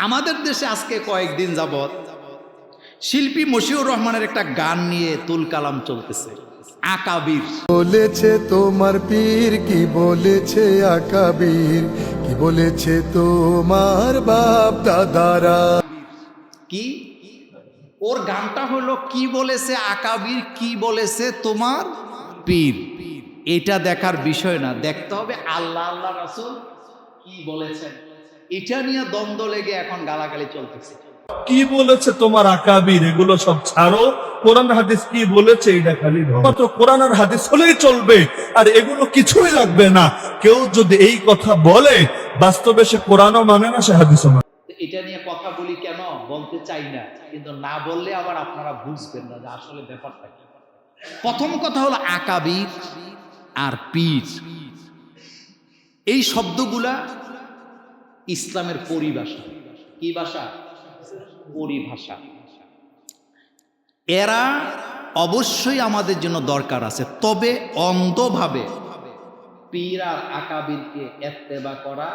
আমাদের দেশে আজকে কয়েকদিন যাবৎ শিল্পী মশিউর রহমানের একটা গান নিয়ে তুল কালাম চলতেছে আকাবির। বলেছে তোমার পীর কি বলেছে আকাবির? কি বলেছে তোমার বাপ দাদারা? কি? ওর গানটা হলো কি বলেছে আকাবির কি বলেছে তোমার পীর? এটা দেখার বিষয় না দেখতে হবে আল্লাহ আল্লাহ রাসূল কি বলেছেন। এটা নিয়ে দ্বন্দ্ব লেগে এখন গালাগালি চলতেছে। কি বলেছে তোমার আকাবির? এগুলো সব ছাড়ো। কোরআন হাদিস কি বলেছে? এটা খালি। মাত্র কোরআন আর হাদিস হলেই চলবে। আর এগুলো কিছুই লাগবে না। কেউ যদি এই কথা বলে বাস্তবে সে কোরআনও মানে না সে হাদিসও মানে এটা নিয়ে কথা বলি কেন? বলতে চাই না। কিন্তু না বললে আবার আপনারা বুঝবেন না যে আসলে ব্যাপারটা কি। প্রথম কথা হলো আকাবির আর পীর। এই শব্দগুলা ইসলামের পরিভাষা। কি ভাষা? পরিভাষা। এরা অবশ্যই আমাদের জন্য দরকার আছে, তবে অন্ধভাবে পীর আকাবিরকে এত্তেবা করা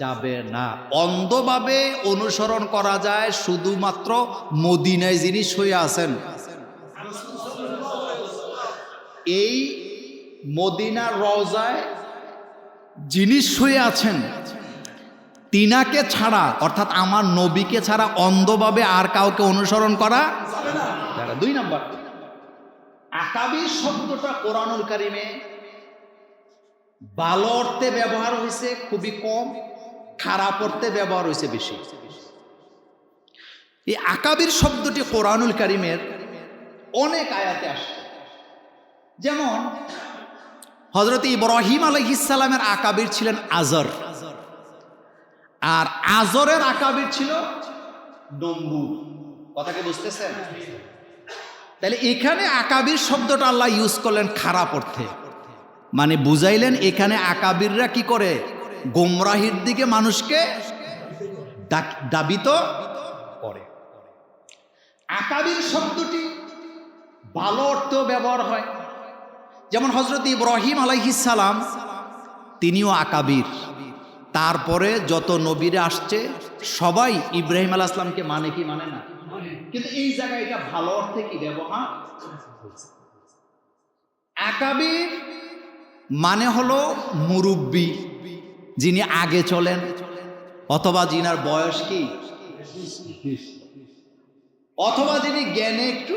যাবে না। অন্ধভাবে অনুসরণ করা যায় শুধুমাত্র মদিনায় যিনি শুয়ে আছেন। এই মদিনার রওজায় যিনি শুয়ে আছেন তিনাকে ছাড়া, অর্থাৎ আমার নবীকে ছাড়া অন্ধভাবে আর কাউকে অনুসরণ করা। দুই নম্বর আকাবির শব্দটা কোরআনুল কারিমে ভালো অর্থে ব্যবহার হয়েছে খুবই কম, খারাপ অর্থে ব্যবহার হয়েছে বেশি। এই আকাবির শব্দটি কোরআনুল কারিমের অনেক আয়াতে আসে। যেমন হজরত ইব্রাহিম আলহিসালামের আকাবির ছিলেন আজর। আর আজরের আকাবির ছিল ডম্বু কথাকে বুঝতেছেন? তাহলে এখানে আকাবির শব্দটা আল্লাহ ইউজ করলেন খারাপ অর্থে। মানে বুঝাইলেন এখানে আকাবিররা কি করে? গোমরাহির দিকে মানুষকে দাবিত করে। আকাবির শব্দটি ভালো অর্থেও ব্যবহার হয়। যেমন হজরত ইব্রাহিম আলাইহিস সালাম, তিনিও আকাবির। তারপরে যত নবীরা আসছে, সবাই ইব্রাহিম আলাহ আসলামকে মানে কি মানে না? কিন্তু এই জায়গায় এটা ভালো অর্থে কি ব্যবহার। আকাবির মানে হলো মুরব্বী, যিনি আগে চলেন, অথবা যিনার বয়স কি? অথবা যিনি জ্ঞানে একটু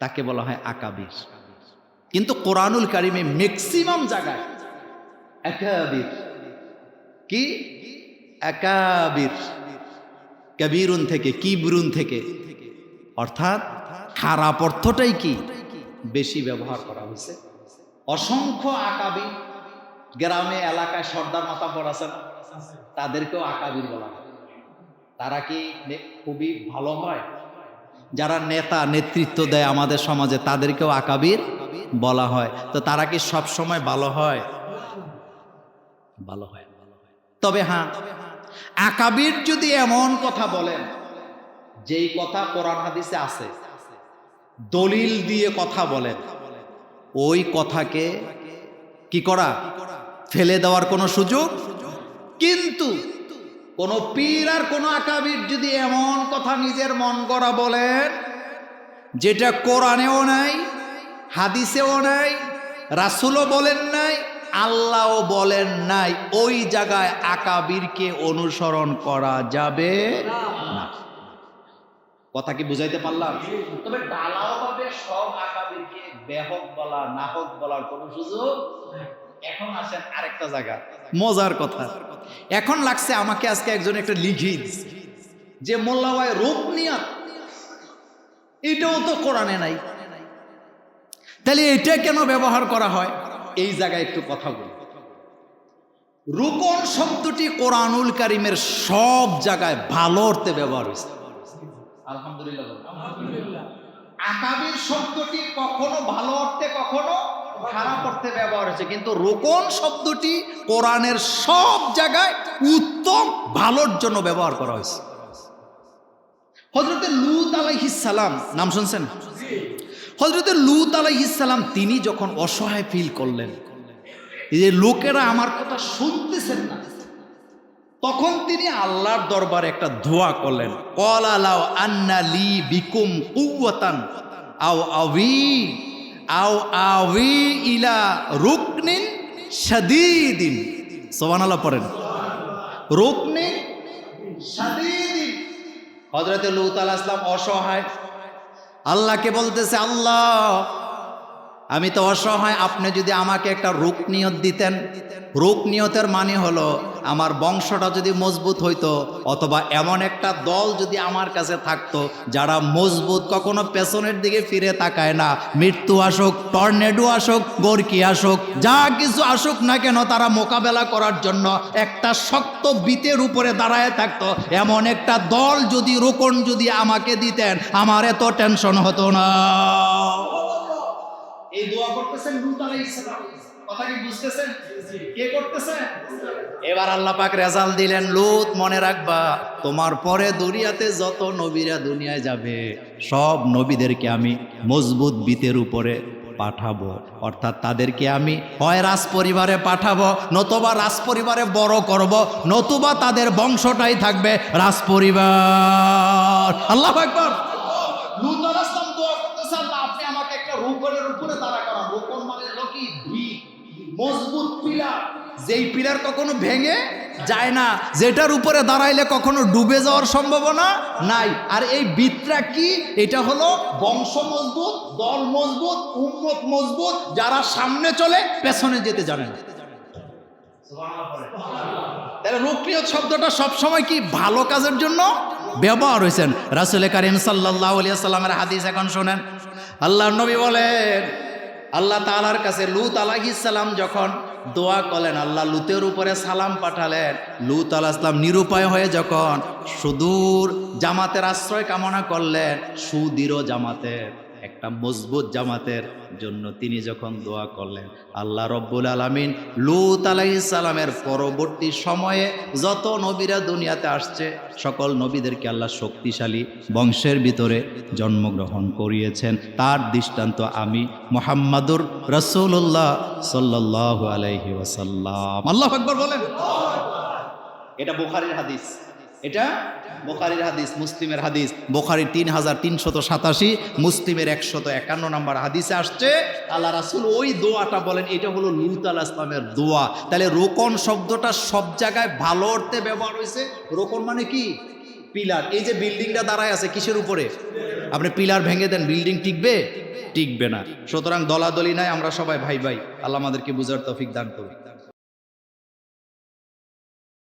তাকে বলা হয় আকাবির। কিন্তু কোরআনুল কারিমে ম্যাক্সিমাম জায়গায় একাবির। কি? একাবির। কবিরুন থেকে, কিবরুন থেকে। অর্থাৎ খারাপ অর্থটাই কি? বেশি ব্যবহার করা হয়েছে। অসংখ্য আকাবি গ্রামে, এলাকায় সর্দার পড়াছে না? তাদেরকেও আকাবির বলা হয়। তারা কি খুবই ভালো হয়? যারা নেতা নেতৃত্ব দেয় আমাদের সমাজে, তাদেরকেও আকাবির বলা হয়। তো তারা কি সব সময় ভালো হয়? ভালো হয় তবে হ্যাঁ আকাবির যদি এমন কথা বলেন, যেই কথা কোরআন হাদিসে আছে, দলিল দিয়ে কথা বলেন, ওই কথাকে কি করা? ফেলে দেওয়ার কোনো সুযোগ? কিন্তু কোন পীর আর কোন আকাবির যদি এমন কথা নিজের মন করা বলেন, যেটা কোরআনেও নাই, হাদিসেও নাই, রাসুলও বলেন নাই আল্লাহও বলেন নাই, ওই জায়গায় আকাবিরকে অনুসরণ করা যাবে না। কথা কি বুঝাইতে পারলাম? তবে ডালাও ভাবে সব আকাবিরকে বেহক বলা, নাহক বলার কোনো সুযোগ এখন আসেন আরেকটা জায়গা, মজার কথা। এখন লাগছে আমাকে আজকে একজন একটা দিছে, যে মোল্লা ভাই, রূপ নিয়াত এটাও তো কোরআনে নাই। তাহলে এটা কেন ব্যবহার করা হয়? এই জায়গায় একটু কথা বলি। রুকন শব্দটি কোরআনুল কারিমের সব জায়গায় ভালো অর্থে ব্যবহার হয়েছে। আলহামদুলিল্লাহ। আকাবির শব্দটি কখনো ভালো অর্থে কখনো খারাপ অর্থে ব্যবহার হয়েছে। কিন্তু রোকন শব্দটি কোরআনের সব জায়গায় উত্তম ভালোর জন্য ব্যবহার করা হয়েছে। হজরতে লুত আলাইহিসালাম নাম শুনছেন? হজরতে লুত আলাইহিসালাম তিনি যখন অসহায় ফিল করলেন যে লোকেরা আমার কথা শুনতেছেন না, তখন তিনি আল্লাহর দরবারে একটা দোয়া করলেন, কল আলাও আন্না লি বিকুম কুওয়াতান, আও আউই আও আউই ইলা রুকনিন শাদীদিন। সুবহানাল্লাহ পড়েন। রুকনিন শাদীদিন। হযরতে লূত আলাইহিস সালাম অসহায় আল্লাহকে বলতেছে, আল্লাহ, আমি তো অসহায়, আপনি যদি আমাকে একটা রোগ নিয়ত দিতেন। রোগ নিয়তের মানে হলো আমার বংশটা যদি মজবুত হইতো, অথবা এমন একটা দল যদি আমার কাছে থাকতো, যারা মজবুত কখনো পেছনের দিকে ফিরে তাকায় না। মৃত্যু আসুক, টর্নেডো আসুক, গরকি আসুক, যা কিছু আসুক না কেন, তারা মোকাবেলা করার জন্য একটা শক্ত বিতের উপরে দাঁড়ায় থাকতো। এমন একটা দল যদি রোকন যদি আমাকে দিতেন, আমার এত টেনশন হতো না। এই দোয়া করতেছেন এবার আল্লাহ পাক রেজাল্ট দিলেন, লূত, মনে রাখবা, তোমার পরে দুনিয়াতে যত নবীরা দুনিয়ায় যাবে, সব নবীদেরকে আমি মজবুত বিতের উপরে পাঠাবো। অর্থাৎ তাদেরকে আমি হয় রাজ পরিবারে পাঠাবো, নতুবা রাজ পরিবারে বড় করব, নতুবা তাদের বংশটাই থাকবে রাজ পরিবার। আল্লাহ আকবার। মজবুত পিলার। যেই পিলার কখনো ভেঙে যায় না, যেটার উপরে দাঁড়াইলে কখনো ডুবে যাওয়ার সম্ভাবনা নাই। আর এই বিতরা কি? এটা হলো বংশ মজবুত, দল মজবুত, উম্মত মজবুত, যারা সামনে চলে, পেছনে যেতে জানে তাহলে রুকনিয়ত শব্দটা সবসময় কি ভালো কাজের জন্য ব্যবহার হয়েছেন? রাসুল করিম সাল্লাহ আলিয়া সাল্লামের হাদিস এখন শোনেন। আল্লাহ নবী বলেন আল্লাহ তালার কাছে লুত সালাম যখন দোয়া করলেন, আল্লাহ লুতের উপরে সালাম পাঠালেন। লুত আলাহিসাম নিরুপায় হয়ে যখন সুদূর জামাতের আশ্রয় কামনা করলেন, সুদৃঢ় জামাতের। একটা মজবুত জামাতের জন্য তিনি যখন দোয়া করলেন, আল্লাহ রব্বুল আলমিন লুত আলাইসালামের পরবর্তী সময়ে যত নবীরা দুনিয়াতে আসছে, সকল নবীদেরকে আল্লাহ শক্তিশালী বংশের ভিতরে জন্মগ্রহণ করিয়েছেন। তার দৃষ্টান্ত আমি মোহাম্মদুর রসুল্লাহ সাল্লাহ আলাইহি ওয়াসাল্লাম। আল্লাহ আকবর বলেন। এটা বুখারির হাদিস। এটা বোখারির হাদিস, মুসলিমের হাদিস। বোখারির তিন হাজার তিনশত সাতাশি, মুসলিমের একশত একান্ন নম্বর হাদিসে আসছে, আল্লাহ রাসুল ওই দোয়াটা বলেন, এটা হলো লুত আল ইসলামের দোয়া। তাহলে রোকন শব্দটা সব জায়গায় ভালো অর্থে ব্যবহার হয়েছে। রোকন মানে কি? পিলার। এই যে বিল্ডিংটা দাঁড়ায় আছে, কিসের উপরে? আপনি পিলার ভেঙে দেন, বিল্ডিং টিকবে? টিকবে না। সুতরাং দলাদলি নাই, আমরা সবাই ভাই ভাই। আল্লাহ আমাদেরকে বুঝার তফিক দান করুন।